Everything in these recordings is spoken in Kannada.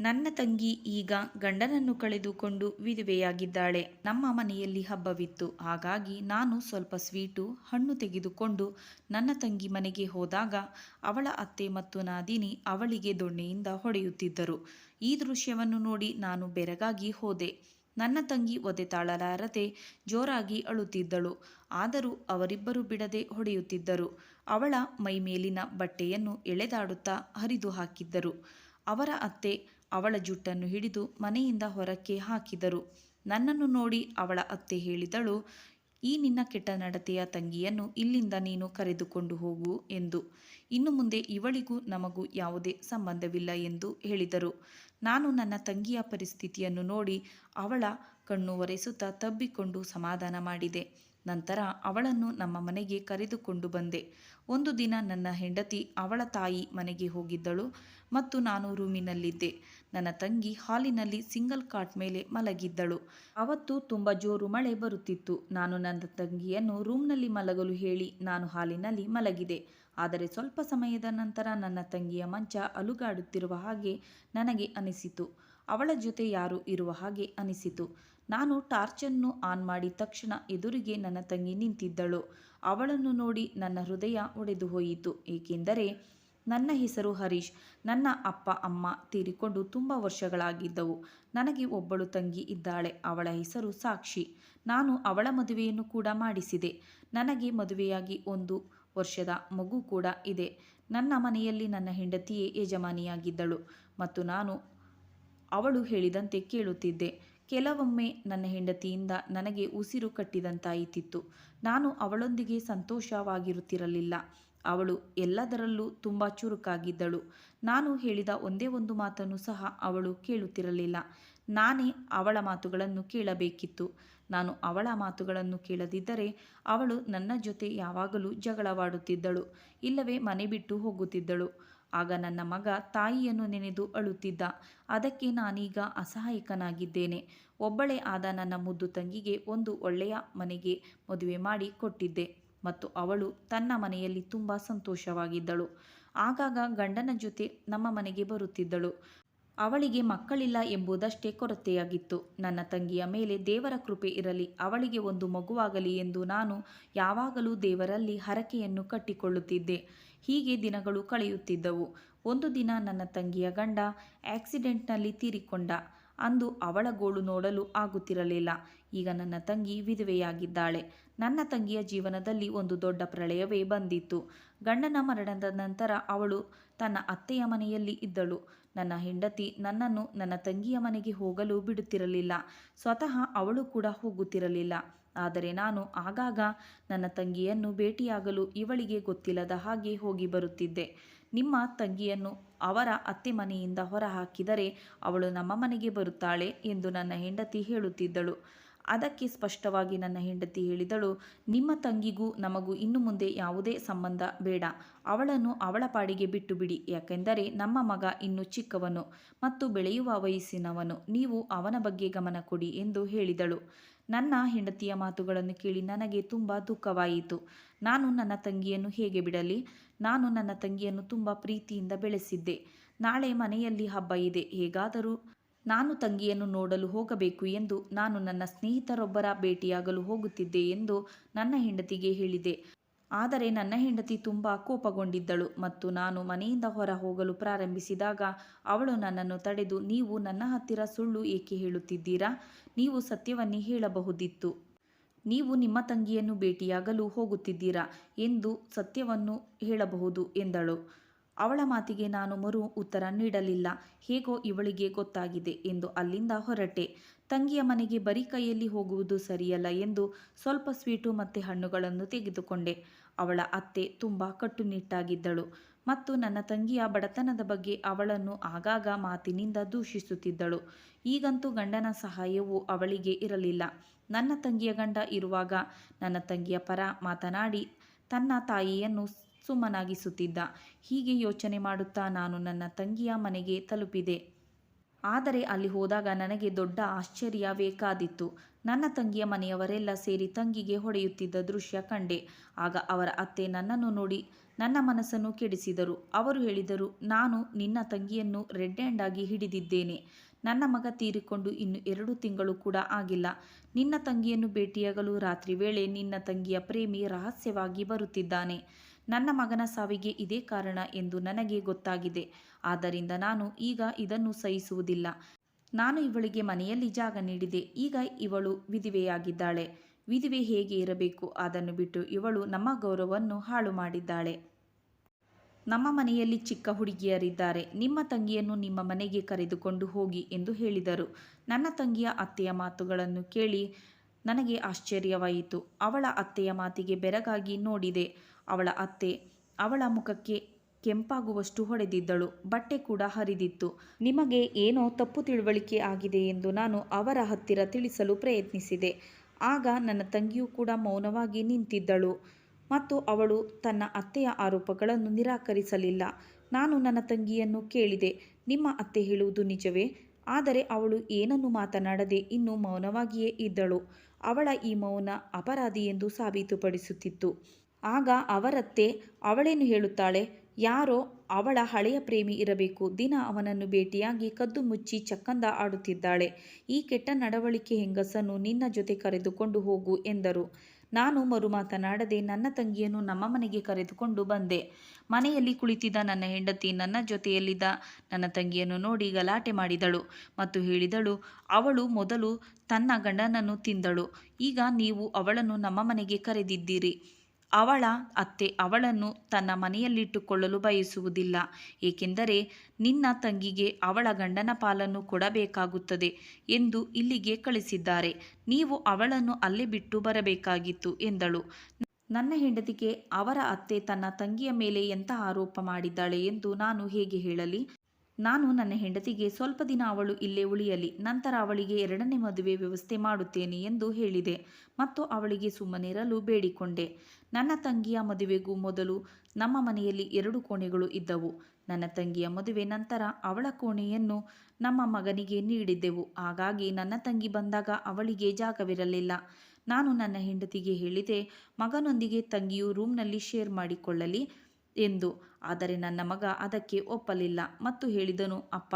ನನ್ನ ತಂಗಿ ಈಗ ಗಂಡನನ್ನು ಕಳೆದುಕೊಂಡು ವಿಧವೆಯಾಗಿದ್ದಾಳೆ. ನಮ್ಮ ಮನೆಯಲ್ಲಿ ಹಬ್ಬವಿತ್ತು. ಹಾಗಾಗಿ ನಾನು ಸ್ವಲ್ಪ ಸ್ವೀಟು, ಹಣ್ಣು ತೆಗೆದುಕೊಂಡು ನನ್ನ ತಂಗಿ ಮನೆಗೆ ಹೋದಾಗ ಅವಳ ಅತ್ತೆ ಮತ್ತು ನಾದಿನಿ ಅವಳಿಗೆ ದೊಣ್ಣೆಯಿಂದ ಹೊಡೆಯುತ್ತಿದ್ದರು. ಈ ದೃಶ್ಯವನ್ನು ನೋಡಿ ನಾನು ಬೆರಗಾಗಿ ಹೋದೆ. ನನ್ನ ತಂಗಿ ಒದೆ ತಾಳಲಾರದೆ ಜೋರಾಗಿ ಅಳುತ್ತಿದ್ದಳು. ಆದರೂ ಅವರಿಬ್ಬರು ಬಿಡದೆ ಹೊಡೆಯುತ್ತಿದ್ದರು. ಅವಳ ಮೈಮೇಲಿನ ಬಟ್ಟೆಯನ್ನು ಎಳೆದಾಡುತ್ತಾ ಹರಿದು ಹಾಕಿದ್ದರು ಅವರ ಅತ್ತೆ ಅವಳ ಜುಟ್ಟನ್ನು ಹಿಡಿದು ಮನೆಯಿಂದ ಹೊರಕ್ಕೆ ಹಾಕಿದರು. ನನ್ನನ್ನು ನೋಡಿ ಅವಳ ಅತ್ತೆ ಹೇಳಿದಳು, ಈ ನಿನ್ನ ಕೆಟ್ಟ ನಡತೆಯ ತಂಗಿಯನ್ನು ಇಲ್ಲಿಂದ ನೀನು ಕರೆದುಕೊಂಡು ಹೋಗು ಎಂದು. ಇನ್ನು ಮುಂದೆ ಇವಳಿಗೂ ನಮಗೂ ಯಾವುದೇ ಸಂಬಂಧವಿಲ್ಲ ಎಂದು ಹೇಳಿದರು. ನಾನು ನನ್ನ ತಂಗಿಯ ಪರಿಸ್ಥಿತಿಯನ್ನು ನೋಡಿ ಅವಳ ಕಣ್ಣು ಒರೆಸುತ್ತಾ ತಬ್ಬಿಕೊಂಡು ಸಮಾಧಾನ ಮಾಡಿದೆ. ನಂತರ ಅವಳನ್ನು ನಮ್ಮ ಮನೆಗೆ ಕರೆದುಕೊಂಡು ಬಂದೆ. ಒಂದು ದಿನ ನನ್ನ ಹೆಂಡತಿ ಅವಳ ತಾಯಿ ಮನೆಗೆ ಹೋಗಿದ್ದಳು ಮತ್ತು ನಾನು ರೂಮಿನಲ್ಲಿದ್ದೆ. ನನ್ನ ತಂಗಿ ಹಾಲಿನಲ್ಲಿ ಸಿಂಗಲ್ ಕಾಟ್ ಮೇಲೆ ಮಲಗಿದ್ದಳು. ಅವತ್ತು ತುಂಬ ಜೋರು ಮಳೆ ಬರುತ್ತಿತ್ತು. ನಾನು ನನ್ನ ತಂಗಿಯನ್ನು ರೂಮ್ನಲ್ಲಿ ಮಲಗಲು ಹೇಳಿ ನಾನು ಹಾಲಿನಲ್ಲಿ ಮಲಗಿದೆ. ಆದರೆ ಸ್ವಲ್ಪ ಸಮಯದ ನಂತರ ನನ್ನ ತಂಗಿಯ ಮಂಚ ಅಲುಗಾಡುತ್ತಿರುವ ಹಾಗೆ ನನಗೆ ಅನಿಸಿತು. ಅವಳ ಜೊತೆ ಯಾರು ಇರುವ ಹಾಗೆ ಅನಿಸಿತು. ನಾನು ಟಾರ್ಚನ್ನು ಆನ್ ಮಾಡಿದ ತಕ್ಷಣ ಎದುರಿಗೆ ನನ್ನ ತಂಗಿ ನಿಂತಿದ್ದಳು. ಅವಳನ್ನು ನೋಡಿ ನನ್ನ ಹೃದಯ ಒಡೆದು ಹೋಯಿತು. ಏಕೆಂದರೆ ನನ್ನ ಹೆಸರು ಹರೀಶ್. ನನ್ನ ಅಪ್ಪ, ಅಮ್ಮ ತೀರಿಕೊಂಡು ತುಂಬ ವರ್ಷಗಳಾಗಿದ್ದವು. ನನಗೆ ಒಬ್ಬಳು ತಂಗಿ ಇದ್ದಾಳೆ. ಅವಳ ಹೆಸರು ಸಾಕ್ಷಿ. ನಾನು ಅವಳ ಮದುವೆಯನ್ನು ಕೂಡ ಮಾಡಿಸಿದೆ. ನನಗೆ ಮದುವೆಯಾಗಿ ಒಂದು ವರ್ಷದ ಮಗು ಕೂಡ ಇದೆ. ನನ್ನ ಮನೆಯಲ್ಲಿ ನನ್ನ ಹೆಂಡತಿಯೇ ಯಜಮಾನಿಯಾಗಿದ್ದಳು. ಮತ್ತು ನಾನು ಅವಳು ಹೇಳಿದಂತೆ ಕೇಳುತ್ತಿದ್ದೆ. ಕೆಲವೊಮ್ಮೆ ನನ್ನ ಹೆಂಡತಿಯಿಂದ ನನಗೆ ಉಸಿರು ಕಟ್ಟಿದಂತಾಯಿತಿತ್ತು. ನಾನು ಅವಳೊಂದಿಗೆ ಸಂತೋಷವಾಗಿರುತ್ತಿರಲಿಲ್ಲ. ಅವಳು ಎಲ್ಲದರಲ್ಲೂ ತುಂಬ ಚುರುಕಾಗಿದ್ದಳು. ನಾನು ಹೇಳಿದ ಒಂದೇ ಒಂದು ಮಾತನ್ನು ಸಹ ಅವಳು ಕೇಳುತ್ತಿರಲಿಲ್ಲ. ನಾನೇ ಅವಳ ಮಾತುಗಳನ್ನು ಕೇಳಬೇಕಿತ್ತು. ನಾನು ಅವಳ ಮಾತುಗಳನ್ನು ಕೇಳದಿದ್ದರೆ ಅವಳು ನನ್ನ ಜೊತೆ ಯಾವಾಗಲೂ ಜಗಳವಾಡುತ್ತಿದ್ದಳು. ಇಲ್ಲವೇ ಮನೆ ಬಿಟ್ಟು ಹೋಗುತ್ತಿದ್ದಳು. ಆಗ ನನ್ನ ಮಗ ತಾಯಿಯನ್ನು ನೆನೆದು ಅಳುತ್ತಿದ್ದ. ಅದಕ್ಕೆ ನಾನೀಗ ಅಸಹಾಯಕನಾಗಿದ್ದೇನೆ. ಒಬ್ಬಳೇ ಆದ ನನ್ನ ಮುದ್ದು ತಂಗಿಗೆ ಒಂದು ಒಳ್ಳೆಯ ಮನೆಗೆ ಮದುವೆ ಮಾಡಿ ಕೊಟ್ಟಿದ್ದೆ ಮತ್ತು ಅವಳು ತನ್ನ ಮನೆಯಲ್ಲಿ ತುಂಬ ಸಂತೋಷವಾಗಿದ್ದಳು. ಆಗಾಗ ಗಂಡನ ಜೊತೆ ನಮ್ಮ ಮನೆಗೆ ಬರುತ್ತಿದ್ದಳು. ಅವಳಿಗೆ ಮಕ್ಕಳಿಲ್ಲ ಎಂಬುದಷ್ಟೇ ಕೊರತೆಯಾಗಿತ್ತು. ನನ್ನ ತಂಗಿಯ ಮೇಲೆ ದೇವರ ಕೃಪೆ ಇರಲಿ, ಅವಳಿಗೆ ಒಂದು ಮಗುವಾಗಲಿ ಎಂದು ನಾನು ಯಾವಾಗಲೂ ದೇವರಲ್ಲಿ ಹರಕೆಯನ್ನು ಕಟ್ಟಿಕೊಳ್ಳುತ್ತಿದ್ದೆ. ಹೀಗೆ ದಿನಗಳು ಕಳೆಯುತ್ತಿದ್ದವು. ಒಂದು ದಿನ ನನ್ನ ತಂಗಿಯ ಗಂಡ ಆಕ್ಸಿಡೆಂಟ್ನಲ್ಲಿ ತೀರಿಕೊಂಡ. ಅಂದು ಅವಳ ಗೋಳು ನೋಡಲು ಆಗುತ್ತಿರಲಿಲ್ಲ. ಈಗ ನನ್ನ ತಂಗಿ ವಿಧವೆಯಾಗಿದ್ದಾಳೆ. ನನ್ನ ತಂಗಿಯ ಜೀವನದಲ್ಲಿ ಒಂದು ದೊಡ್ಡ ಪ್ರಳಯವೇ ಬಂದಿತ್ತು. ಗಂಡನ ಮರಣದ ನಂತರ ಅವಳು ತನ್ನ ಅತ್ತೆಯ ಮನೆಯಲ್ಲಿ ಇದ್ದಳು. ನನ್ನ ಹೆಂಡತಿ ನನ್ನನ್ನು ನನ್ನ ತಂಗಿಯ ಮನೆಗೆ ಹೋಗಲು ಬಿಡುತ್ತಿರಲಿಲ್ಲ. ಸ್ವತಃ ಅವಳು ಕೂಡ ಹೋಗುತ್ತಿರಲಿಲ್ಲ. ಆದರೆ ನಾನು ಆಗಾಗ ನನ್ನ ತಂಗಿಯನ್ನು ಭೇಟಿಯಾಗಲು ಇವಳಿಗೆ ಗೊತ್ತಿಲ್ಲದ ಹಾಗೆ ಹೋಗಿ ಬರುತ್ತಿದ್ದೆ. ನಿಮ್ಮ ತಂಗಿಯನ್ನು ಅವರ ಅತ್ತೆ ಮನೆಯಿಂದ ಹೊರಹಾಕಿದರೆ ಅವಳು ನಮ್ಮ ಮನೆಗೆ ಬರುತ್ತಾಳೆ ಎಂದು ನನ್ನ ಹೆಂಡತಿ ಹೇಳುತ್ತಿದ್ದಳು. ಅದಕ್ಕೆ ಸ್ಪಷ್ಟವಾಗಿ ನನ್ನ ಹೆಂಡತಿ ಹೇಳಿದಳು, ನಿಮ್ಮ ತಂಗಿಗೂ ನಮಗೂ ಇನ್ನು ಮುಂದೆ ಯಾವುದೇ ಸಂಬಂಧ ಬೇಡ. ಅವಳನ್ನು ಅವಳ ಪಾಡಿಗೆ ಬಿಟ್ಟು ಬಿಡಿ ಯಾಕೆಂದರೆ ನಮ್ಮ ಮಗ ಇನ್ನು ಚಿಕ್ಕವನು ಮತ್ತು ಬೆಳೆಯುವ ವಯಸ್ಸಿನವನು. ನೀವು ಅವನ ಬಗ್ಗೆ ಗಮನ ಕೊಡಿ ಎಂದು ಹೇಳಿದಳು. ನನ್ನ ಹೆಂಡತಿಯ ಮಾತುಗಳನ್ನು ಕೇಳಿ ನನಗೆ ತುಂಬ ದುಃಖವಾಯಿತು. ನಾನು ನನ್ನ ತಂಗಿಯನ್ನು ಹೇಗೆ ಬಿಡಲಿ? ನಾನು ನನ್ನ ತಂಗಿಯನ್ನು ತುಂಬ ಪ್ರೀತಿಯಿಂದ ಬೆಳೆಸಿದ್ದೆ. ನಾಳೆ ಮನೆಯಲ್ಲಿ ಹಬ್ಬ ಇದೆ, ಹೇಗಾದರೂ ನಾನು ತಂಗಿಯನ್ನು ನೋಡಲು ಹೋಗಬೇಕು ಎಂದು ನಾನು ನನ್ನ ಸ್ನೇಹಿತರೊಬ್ಬರ ಭೇಟಿಯಾಗಲು ಹೋಗುತ್ತಿದ್ದೆ ಎಂದು ನನ್ನ ಹೆಂಡತಿಗೆ ಹೇಳಿದೆ. ಆದರೆ ನನ್ನ ಹೆಂಡತಿ ತುಂಬ ಕೋಪಗೊಂಡಿದ್ದಳು ಮತ್ತು ನಾನು ಮನೆಯಿಂದ ಹೊರ ಹೋಗಲು ಪ್ರಾರಂಭಿಸಿದಾಗ ಅವಳು ನನ್ನನ್ನು ತಡೆದು, ನೀವು ನನ್ನ ಹತ್ತಿರ ಸುಳ್ಳು ಏಕೆ ಹೇಳುತ್ತಿದ್ದೀರಾ? ನೀವು ಸತ್ಯವನ್ನೇ ಹೇಳಬಹುದಿತ್ತು. ನೀವು ನಿಮ್ಮ ತಂಗಿಯನ್ನು ಭೇಟಿಯಾಗಲು ಹೋಗುತ್ತಿದ್ದೀರಾ ಎಂದು ಸತ್ಯವನ್ನು ಹೇಳಬಹುದು ಎಂದಳು. ಅವಳ ಮಾತಿಗೆ ನಾನು ಮರು ಉತ್ತರ ನೀಡಲಿಲ್ಲ. ಹೇಗೋ ಇವಳಿಗೆ ಗೊತ್ತಾಗಿದೆ ಎಂದು ಅಲ್ಲಿಂದ ಹೊರಟೆ. ತಂಗಿಯ ಮನೆಗೆ ಬರೀ ಕೈಯಲ್ಲಿ ಹೋಗುವುದು ಸರಿಯಲ್ಲ ಎಂದು ಸ್ವಲ್ಪ ಸ್ವೀಟು ಮತ್ತು ಹಣ್ಣುಗಳನ್ನು ತೆಗೆದುಕೊಂಡೆ. ಅವಳ ಅತ್ತೆ ತುಂಬ ಕಟ್ಟುನಿಟ್ಟಾಗಿದ್ದಳು ಮತ್ತು ನನ್ನ ತಂಗಿಯ ಬಡತನದ ಬಗ್ಗೆ ಅವಳನ್ನು ಆಗಾಗ ಮಾತಿನಿಂದ ದೂಷಿಸುತ್ತಿದ್ದಳು. ಈಗಂತೂ ಗಂಡನ ಸಹಾಯವೂ ಅವಳಿಗೆ ಇರಲಿಲ್ಲ. ನನ್ನ ತಂಗಿಯ ಗಂಡ ಇರುವಾಗ ನನ್ನ ತಂಗಿಯ ಪರ ಮಾತನಾಡಿ ತನ್ನ ತಾಯಿಯನ್ನು ಸುಮ್ಮನಾಗಿಸುತ್ತಿದ್ದ. ಹೀಗೆ ಯೋಚನೆ ಮಾಡುತ್ತಾ ನಾನು ನನ್ನ ತಂಗಿಯ ಮನೆಗೆ ತಲುಪಿದೆ. ಆದರೆ ಅಲ್ಲಿ ಹೋದಾಗ ನನಗೆ ದೊಡ್ಡ ಆಶ್ಚರ್ಯವೇ ಕಾದಿತ್ತು ನನ್ನ ತಂಗಿಯ ಮನೆಯವರೆಲ್ಲ ಸೇರಿ ತಂಗಿಗೆ ಹೊಡೆಯುತ್ತಿದ್ದ ದೃಶ್ಯ ಕಂಡೆ. ಆಗ ಅವರ ಅತ್ತೆ ನನ್ನನ್ನು ನೋಡಿ ನನ್ನ ಮನಸ್ಸನ್ನು ಕೆಡಿಸಿದರು. ಅವರು ಹೇಳಿದರು, ನಾನು ನಿನ್ನ ತಂಗಿಯನ್ನು ರೆಡ್ ಹ್ಯಾಂಡ್ ಆಗಿ ಹಿಡಿದಿದ್ದೇನೆ. ನನ್ನ ಮಗ ತೀರಿಕೊಂಡು ಇನ್ನು ಎರಡು ತಿಂಗಳು ಕೂಡ ಆಗಿಲ್ಲ. ನಿನ್ನ ತಂಗಿಯನ್ನು ಭೇಟಿಯಾಗಲು ರಾತ್ರಿ ವೇಳೆ ನಿನ್ನ ತಂಗಿಯ ಪ್ರೇಮಿ ರಹಸ್ಯವಾಗಿ ಬರುತ್ತಿದ್ದಾನೆ. ನನ್ನ ಮಗನ ಸಾವಿಗೆ ಇದೇ ಕಾರಣ ಎಂದು ನನಗೆ ಗೊತ್ತಾಗಿದೆ. ಆದ್ದರಿಂದ ನಾನು ಈಗ ಇದನ್ನು ಸಹಿಸುವುದಿಲ್ಲ. ನಾನು ಇವಳಿಗೆ ಮನೆಯಲ್ಲಿ ಜಾಗ ನೀಡಿದೆ, ಈಗ ಇವಳು ವಿಧಿವೆಯಾಗಿದ್ದಾಳೆ. ವಿಧಿವೆ ಹೇಗೆ ಇರಬೇಕು? ಅದನ್ನು ಬಿಟ್ಟು ಇವಳು ನಮ್ಮ ಗೌರವವನ್ನು ಹಾಳು ಮಾಡಿದ್ದಾಳೆ. ನಮ್ಮ ಮನೆಯಲ್ಲಿ ಚಿಕ್ಕ ಹುಡುಗಿಯರಿದ್ದಾರೆ. ನಿಮ್ಮ ತಂಗಿಯನ್ನು ನಿಮ್ಮ ಮನೆಗೆ ಕರೆದುಕೊಂಡು ಹೋಗಿ ಎಂದು ಹೇಳಿದರು. ನನ್ನ ತಂಗಿಯ ಅತ್ತೆಯ ಮಾತುಗಳನ್ನು ಕೇಳಿ ನನಗೆ ಆಶ್ಚರ್ಯವಾಯಿತು. ಅವಳ ಅತ್ತೆಯ ಮಾತಿಗೆ ಬೆರಗಾಗಿ ನೋಡಿದೆ. ಅವಳ ಅತ್ತೆ ಅವಳ ಮುಖಕ್ಕೆ ಕೆಂಪಾಗುವಷ್ಟು ಹೊಡೆದಿದ್ದಳು. ಬಟ್ಟೆ ಕೂಡ ಹರಿದಿತ್ತು. ನಿಮಗೆ ಏನೋ ತಪ್ಪು ತಿಳುವಳಿಕೆ ಆಗಿದೆ ಎಂದು ನಾನು ಅವರ ಹತ್ತಿರ ತಿಳಿಸಲು ಪ್ರಯತ್ನಿಸಿದೆ. ಆಗ ನನ್ನ ತಂಗಿಯೂ ಕೂಡ ಮೌನವಾಗಿ ನಿಂತಿದ್ದಳು. ಮತ್ತು ಅವಳು ತನ್ನ ಅತ್ತೆಯ ಆರೋಪಗಳನ್ನು ನಿರಾಕರಿಸಲಿಲ್ಲ. ನಾನು ನನ್ನ ತಂಗಿಯನ್ನು ಕೇಳಿದೆ, ನಿಮ್ಮ ಅತ್ತೆ ಹೇಳುವುದು ನಿಜವೇ? ಆದರೆ ಅವಳು ಏನನ್ನು ಮಾತನಾಡದೆ ಇನ್ನೂ ಮೌನವಾಗಿಯೇ ಇದ್ದಳು. ಅವಳ ಈ ಮೌನ ಅಪರಾಧಿ ಎಂದು ಸಾಬೀತುಪಡಿಸುತ್ತಿತ್ತು. ಆಗ ಅವರತ್ತೆ, ಅವಳೇನು ಹೇಳುತ್ತಾಳೆ? ಯಾರೋ ಅವಳ ಹಳೆಯ ಪ್ರೇಮಿ ಇರಬೇಕು. ದಿನ ಅವನನ್ನು ಭೇಟಿಯಾಗಿ ಕದ್ದು ಮುಚ್ಚಿ ಚಕ್ಕಂದ ಆಡುತ್ತಿದ್ದಾಳೆ. ಈ ಕೆಟ್ಟ ನಡವಳಿಕೆ ಹೆಂಗಸನ್ನು ನಿನ್ನ ಜೊತೆ ಕರೆದುಕೊಂಡು ಹೋಗು ಎಂದರು. ನಾನು ಮರು ಮಾತನಾಡದೆ ನನ್ನ ತಂಗಿಯನ್ನು ನಮ್ಮ ಮನೆಗೆ ಕರೆದುಕೊಂಡು ಬಂದೆ. ಮನೆಯಲ್ಲಿ ಕುಳಿತಿದ್ದ ನನ್ನ ಹೆಂಡತಿ ನನ್ನ ಜೊತೆಯಲ್ಲಿದ್ದ ನನ್ನ ತಂಗಿಯನ್ನು ನೋಡಿ ಗಲಾಟೆ ಮಾಡಿದಳು ಮತ್ತು ಹೇಳಿದಳು, ಅವಳು ಮೊದಲು ತನ್ನ ಗಂಡನನ್ನು ತಿಂದಳು. ಈಗ ನೀವು ಅವಳನ್ನು ನಮ್ಮ ಮನೆಗೆ ಕರೆದಿದ್ದೀರಿ. ಅವಳ ಅತ್ತೆ ಅವಳನ್ನು ತನ್ನ ಮನೆಯಲ್ಲಿಟ್ಟುಕೊಳ್ಳಲು ಬಯಸುವುದಿಲ್ಲ. ಏಕೆಂದರೆ ನಿನ್ನ ತಂಗಿಗೆ ಅವಳ ಗಂಡನ ಪಾಲನ್ನು ಕೊಡಬೇಕಾಗುತ್ತದೆ ಎಂದು ಇಲ್ಲಿಗೆ ಕಳಿಸಿದ್ದಾರೆ. ನೀವು ಅವಳನ್ನು ಅಲ್ಲಿ ಬಿಟ್ಟು ಬರಬೇಕಾಗಿತ್ತು ಎಂದಳು. ನನ್ನ ಹೆಂಡತಿಗೆ ಅವರ ಅತ್ತೆ ತನ್ನ ತಂಗಿಯ ಮೇಲೆ ಎಂಥ ಆರೋಪ ಮಾಡಿದ್ದಾಳೆ ಎಂದು ನಾನು ಹೇಗೆ ಹೇಳಲಿ? ನಾನು ನನ್ನ ಹೆಂಡತಿಗೆ ಸ್ವಲ್ಪ ದಿನ ಅವಳು ಇಲ್ಲೇ ಉಳಿಯಲಿ, ನಂತರ ಅವಳಿಗೆ ಎರಡನೇ ಮದುವೆ ವ್ಯವಸ್ಥೆ ಮಾಡುತ್ತೇನೆ ಎಂದು ಹೇಳಿದೆ ಮತ್ತು ಅವಳಿಗೆ ಸುಮ್ಮನಿರಲು ಬೇಡಿಕೊಂಡೆ. ನನ್ನ ತಂಗಿಯ ಮದುವೆಗೂ ಮೊದಲು ನಮ್ಮ ಮನೆಯಲ್ಲಿ ಎರಡು ಕೋಣೆಗಳು ಇದ್ದವು. ನನ್ನ ತಂಗಿಯ ಮದುವೆ ನಂತರ ಅವಳ ಕೋಣೆಯನ್ನು ನಮ್ಮ ಮಗನಿಗೆ ನೀಡಿದ್ದೆವು. ಹಾಗಾಗಿ ನನ್ನ ತಂಗಿ ಬಂದಾಗ ಅವಳಿಗೆ ಜಾಗವಿರಲಿಲ್ಲ. ನಾನು ನನ್ನ ಹೆಂಡತಿಗೆ ಹೇಳಿದೆ, ಮಗನೊಂದಿಗೆ ತಂಗಿಯು ರೂಮ್ನಲ್ಲಿ ಶೇರ್ ಮಾಡಿಕೊಳ್ಳಲಿ ಎಂದು. ಆದರೆ ನನ್ನ ಮಗ ಅದಕ್ಕೆ ಒಪ್ಪಲಿಲ್ಲ ಮತ್ತು ಹೇಳಿದನು, ಅಪ್ಪ,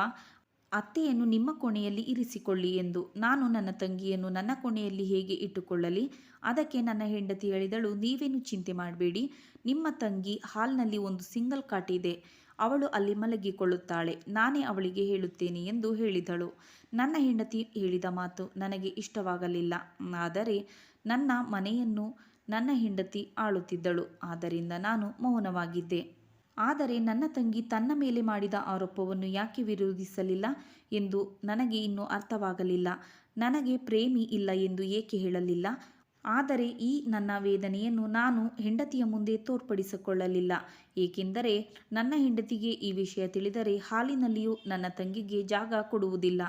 ಅತ್ತೆಯನ್ನು ನಿಮ್ಮ ಕೋಣೆಯಲ್ಲಿ ಇರಿಸಿಕೊಳ್ಳಿ ಎಂದು. ನಾನು ನನ್ನ ತಂಗಿಯನ್ನು ನನ್ನ ಕೋಣೆಯಲ್ಲಿ ಹೇಗೆ ಇಟ್ಟುಕೊಳ್ಳಲಿ? ಅದಕ್ಕೆ ನನ್ನ ಹೆಂಡತಿ ಹೇಳಿದಳು, ನೀವೇನು ಚಿಂತೆ ಮಾಡಬೇಡಿ. ನಿಮ್ಮ ತಂಗಿ ಹಾಲ್ನಲ್ಲಿ ಒಂದು ಸಿಂಗಲ್ ಕಾಟ್ ಇದೆ. ಅವಳು ಅಲ್ಲಿ ಮಲಗಿಕೊಳ್ಳುತ್ತಾಳೆ. ನಾನೇ ಅವಳಿಗೆ ಹೇಳುತ್ತೇನೆ ಎಂದು ಹೇಳಿದಳು. ನನ್ನ ಹೆಂಡತಿ ಹೇಳಿದ ಮಾತು ನನಗೆ ಇಷ್ಟವಾಗಲಿಲ್ಲ. ಆದರೆ ನನ್ನ ಮನೆಯನ್ನು ನನ್ನ ಹೆಂಡತಿ ಆಳುತ್ತಿದ್ದಳು. ಆದ್ದರಿಂದ ನಾನು ಮೌನವಾಗಿದ್ದೆ. ಆದರೆ ನನ್ನ ತಂಗಿ ತನ್ನ ಮೇಲೆ ಮಾಡಿದ ಆರೋಪವನ್ನು ಯಾಕೆ ವಿರೋಧಿಸಲಿಲ್ಲ ಎಂದು ನನಗೆ ಇನ್ನೂ ಅರ್ಥವಾಗಲಿಲ್ಲ. ನನಗೆ ಪ್ರೇಮಿ ಇಲ್ಲ ಎಂದು ಏಕೆ ಹೇಳಲಿಲ್ಲ? ಆದರೆ ಈ ನನ್ನ ವೇದನೆಯನ್ನು ನಾನು ಹೆಂಡತಿಯ ಮುಂದೆ ತೋರ್ಪಡಿಸಿಕೊಳ್ಳಲಿಲ್ಲ. ಏಕೆಂದರೆ ನನ್ನ ಹೆಂಡತಿಗೆ ಈ ವಿಷಯ ತಿಳಿದರೆ ಹಾಲಿನಲ್ಲಿಯೂ ನನ್ನ ತಂಗಿಗೆ ಜಾಗ ಕೊಡುವುದಿಲ್ಲ.